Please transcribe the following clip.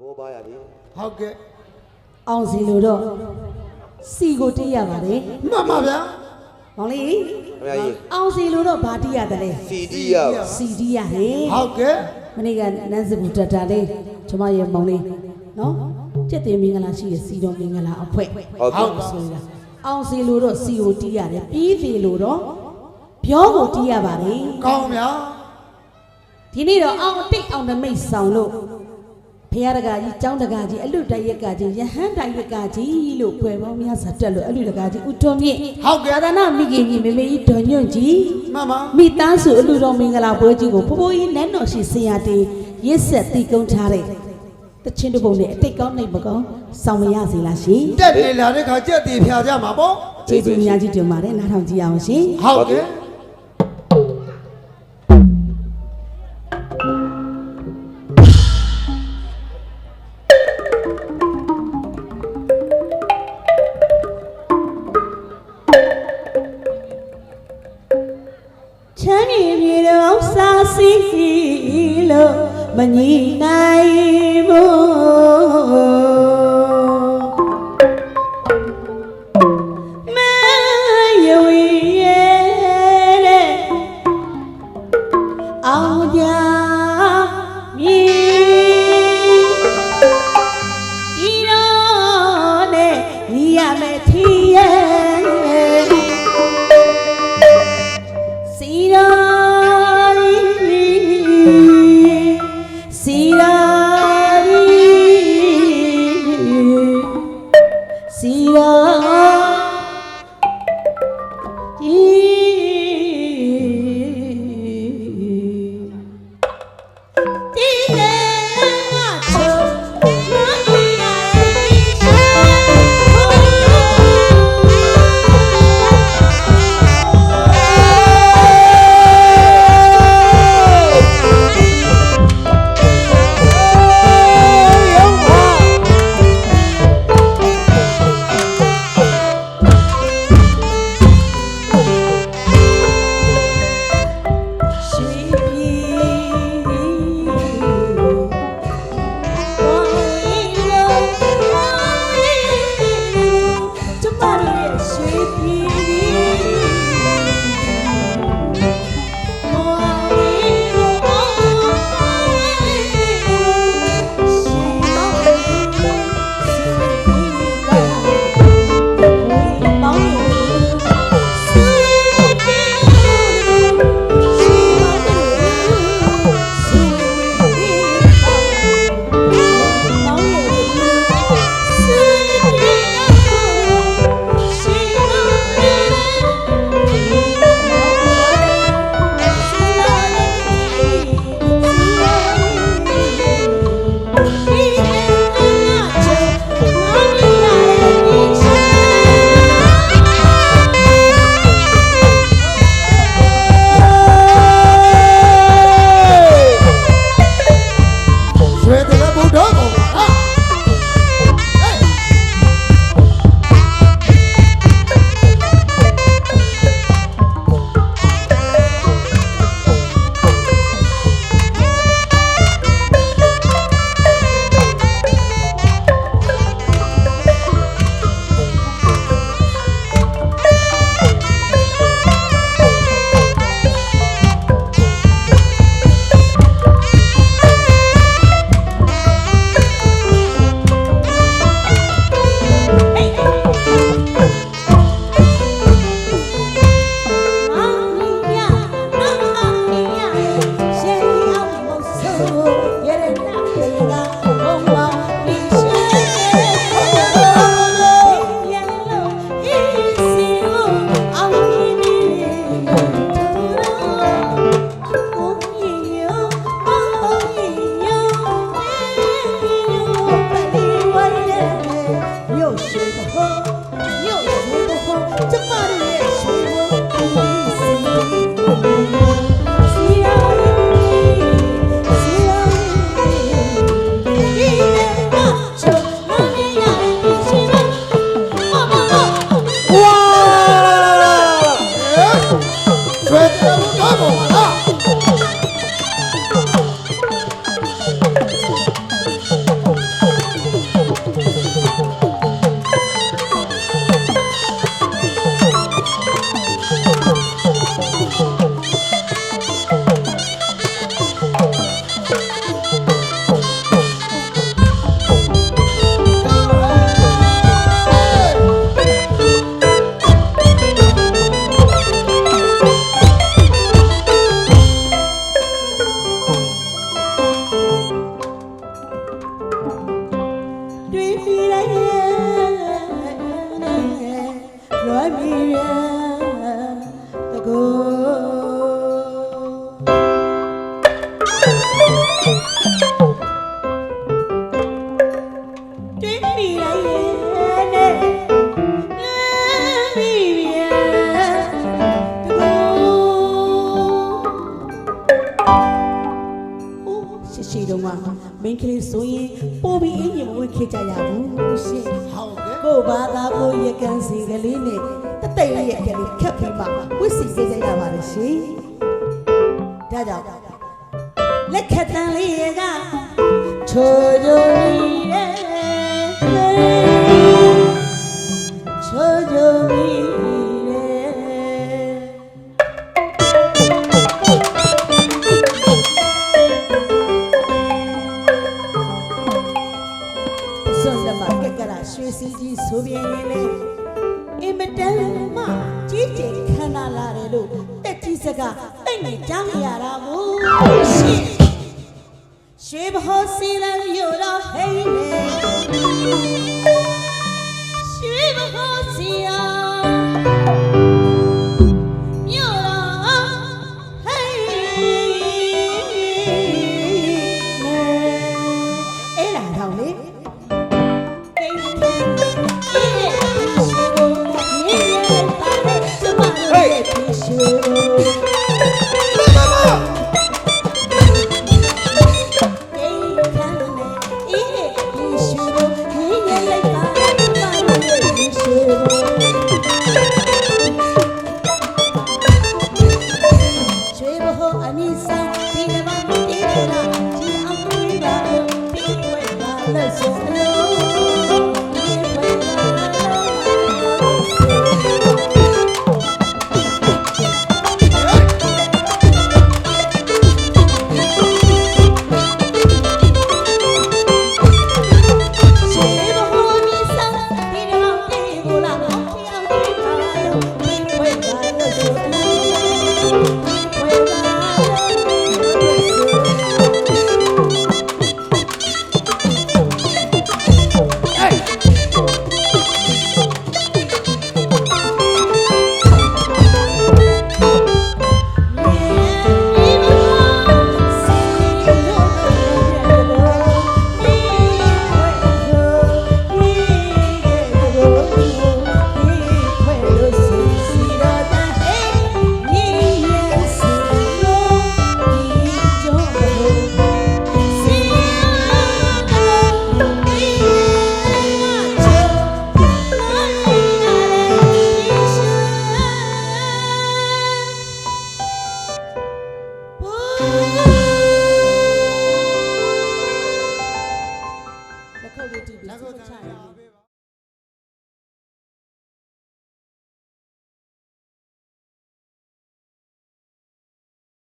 ဘောပါရလေဟုတ်ကဲ့အောင်စီလို့တော့စီကိုတေးရပါတယ်မှန်ပါဗျာမောင်လေးခင်ဗျာကြီးအောင်စီလို့တော့ဗာတီးရတယ်လေစီဒီယာစီတီးရဟဲ့ဟုတ်ကဲ့မနေ့ကနန်းစပူတက်တာလေးကျမရဲ့မောင်လေးနော်ကျက်တင်မင်္ဂလာရှိရစီတော်မင်္ဂလာအဖွဲ့ဟုတ်ကဲ့ဆိုရအောင်စီလို့တော့စီကိုတီးရတယ်ပြီးစီလို့တော့ပြောကိုတီးရပါတယ်ကောင်းဗျာဒီနေ့တော့အောင်တိတ်အောင်နမိတ်ဆောင်လို့ ဖရာတကာကြီးကျောင်းတကာကြီးအလူတိုင်ရက်ကကြီးယဟန်တိုင်ရက်ကကြီးလို့ဖွယ်ပေါင်းများစွာတက်လို့အလူတကာကြီးဦးထွန်းမြင့်ဟုတ်ကဲ့သာသနာမိခင်ကြီးမေမေကြီးဒေါ်ညွန့်ကြီးမှန်ပါမိသားစုအလူတော်မင်္ဂလာပွဲကြီးကိုဖိုးဖိုးကြီးနန်းတော်ရှိဆရာတေးရစ်ဆက်တီကုန်းထားတဲ့တချင်းတစ်ပုံနဲ့အတိတ်ကောင်းနိုင်မကောင်းဆောင်မရစေလားရှင်တက်နေလာတဲ့ခါကြက်တီဖြာကြမှာပေါ့ကျေးဇူးအများကြီးတင်ပါတယ်နားထောင်ကြည့်အောင်ရှင်ဟုတ်ကဲ့ ချမ်းမြေပြေတော်စားစီလို့မညီနိုင်ဘူး မီရတကောတင်းမီရရဲ့နဲ့မီရတကောဟိုရှိရှိတော့မှမင်းကလေးဆိုရင်ပို့ပြီးအင်းကြီးမဝေခေကြရဘူးရှင် ဟုတ်ကဲ့ကိုဘာသာကိုရကန်စီကလေးနဲ့တတိတ်ရဲ့ကလေးခက်ပြီးမှဝစ်စီပေးကြရပါတယ်ရှင်။ဒါကြောင့်လက်ခက်တန်လေးကချိုချိုကြီးရဲ့ချို ရွှေဘဟောစီလံမြို့တော်ဟိနေရွှေဘဟောစီ